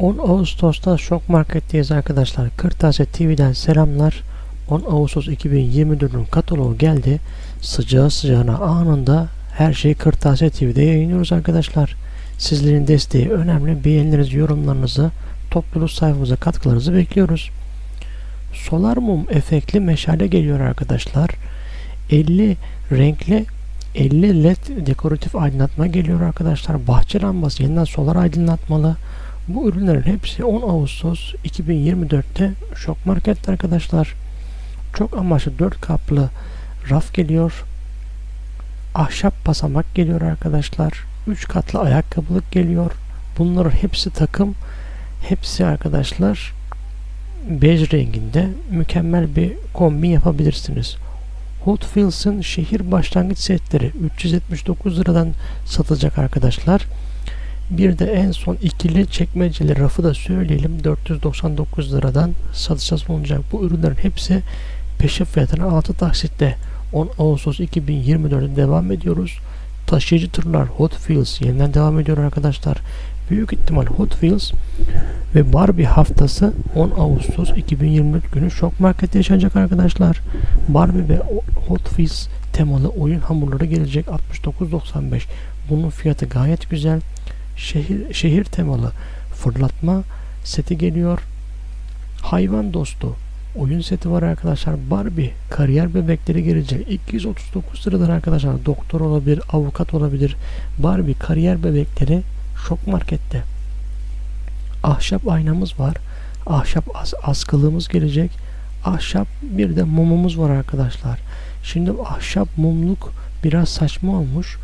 10 Ağustos'ta Şok Market'teyiz arkadaşlar. Kırtasiye TV'den selamlar. 10 Ağustos 2024'ün kataloğu geldi. Sıcağı sıcağına anında her şeyi Kırtasiye TV'de yayınlıyoruz arkadaşlar. Sizlerin desteği önemli. Beğenilerinizi, yorumlarınızı, topluluk sayfamıza katkılarınızı bekliyoruz. Solar mum efektli meşale geliyor arkadaşlar. 50 renkli 50 led dekoratif aydınlatma geliyor arkadaşlar. Bahçe lambası yeniden solar aydınlatmalı. Bu ürünlerin hepsi 10 Ağustos 2024'te Şok Market'te arkadaşlar. Çok amaçlı 4 kaplı raf geliyor. Ahşap basamak geliyor arkadaşlar. 3 katlı ayakkabılık geliyor. Bunların hepsi takım. Hepsi arkadaşlar bej renginde mükemmel bir kombin yapabilirsiniz. Hot Wheels'ın şehir başlangıç setleri 379 liradan satılacak arkadaşlar. Bir de en son ikili çekmeceli rafı da söyleyelim 499 liradan satışa sunulacak. Bu ürünlerin hepsi peşin fiyatına 6 taksitte 10 Ağustos 2024'de devam ediyoruz. Taşıyıcı tırlar Hot Wheels yeniden devam ediyor arkadaşlar. Büyük ihtimal Hot Wheels ve Barbie haftası 10 Ağustos 2024 günü Şok Market'te yaşanacak arkadaşlar. Barbie ve Hot Wheels temalı oyun hamurları gelecek 69.95. Bunun fiyatı gayet güzel. Şehir, şehir temalı fırlatma seti geliyor. Hayvan dostu oyun seti var arkadaşlar. Barbie kariyer bebekleri gelecek. 239 liradan arkadaşlar. Doktor olabilir, avukat olabilir. Barbie kariyer bebekleri Şok Market'te. Ahşap aynamız var. Ahşap as askılığımız gelecek. Ahşap bir de mumumuz var arkadaşlar. Şimdi ahşap mumluk biraz saçma olmuş.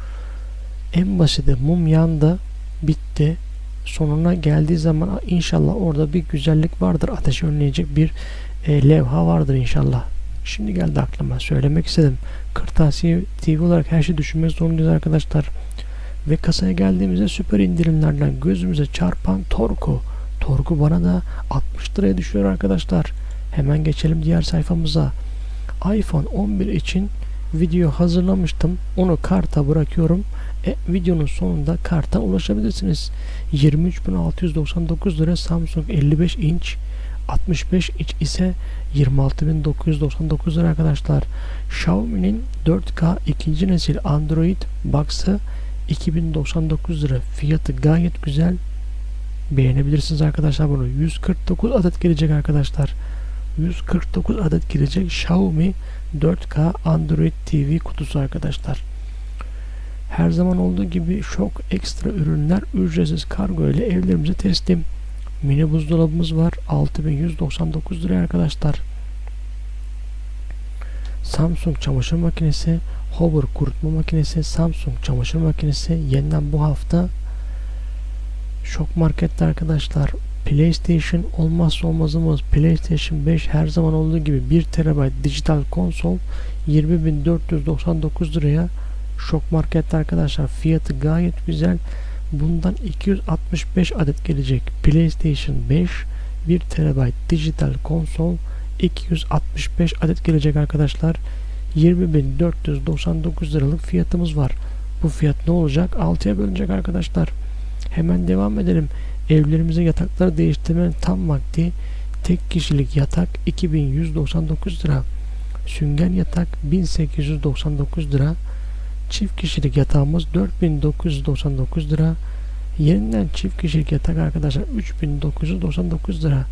En basiti mum yandı, bitti. Sonuna geldiği zaman inşallah orada bir güzellik vardır. Ateşi önleyecek bir e, levha vardır inşallah. Şimdi geldi aklıma. Söylemek istedim. Kırtasiye TV olarak her şeyi düşünmek zorundayız arkadaşlar. Ve kasaya geldiğimizde süper indirimlerden gözümüze çarpan Torku. Torku bana da 60 liraya düşüyor arkadaşlar. Hemen geçelim diğer sayfamıza. iPhone 11 için video hazırlamıştım. Onu karta bırakıyorum. E, videonun sonunda karta ulaşabilirsiniz. 23.699 lira Samsung 55 inç 65 inç ise 26.999 lira arkadaşlar. Xiaomi'nin 4K ikinci nesil Android Box'ı 2099 lira. Fiyatı gayet güzel. Beğenebilirsiniz arkadaşlar bunu. 149 adet gelecek arkadaşlar. 149 adet gelecek Xiaomi 4K Android TV kutusu arkadaşlar. Her zaman olduğu gibi şok ekstra ürünler ücretsiz kargo ile evlerimize teslim. Mini buzdolabımız var. 6199 lira arkadaşlar. Samsung çamaşır makinesi, Hover kurutma makinesi, Samsung çamaşır makinesi yeniden bu hafta Şok Market'te arkadaşlar. PlayStation olmazsa olmazımız PlayStation 5 her zaman olduğu gibi 1 TB dijital konsol 20.499 liraya Şok Market'te arkadaşlar fiyatı gayet güzel. Bundan 265 adet gelecek PlayStation 5 1 TB dijital konsol 265 adet gelecek arkadaşlar. 20.499 liralık fiyatımız var. Bu fiyat ne olacak? 6'ya bölünecek arkadaşlar. Hemen devam edelim. Evlerimize yatakları değiştirmenin tam vakti. Tek kişilik yatak 2199 lira. Sünger yatak 1899 lira. Çift kişilik yatağımız 4999 lira. Yeniden çift kişilik yatak arkadaşlar 3999 lira.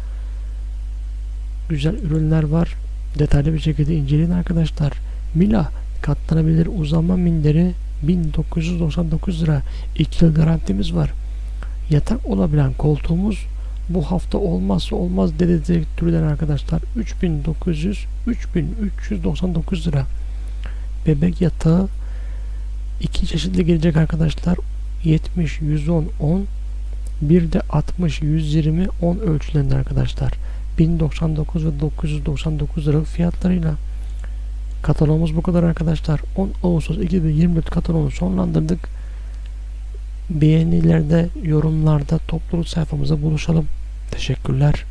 Güzel ürünler var. Detaylı bir şekilde inceleyin arkadaşlar. Mila katlanabilir uzanma minderi 1999 lira. 2 yıl garantimiz var. Yatak olabilen koltuğumuz bu hafta olmazsa olmaz dedi türden arkadaşlar 3900 3399 lira. Bebek yatağı iki çeşitli gelecek arkadaşlar. 70 110 10 bir de 60 120 10 ölçülerinde arkadaşlar. 1099 ve 999 liralık fiyatlarıyla. Katalogumuz bu kadar arkadaşlar. 10 Ağustos 2024 kataloğunu sonlandırdık. Beğenilerde, yorumlarda, topluluk sayfamıza buluşalım. Teşekkürler.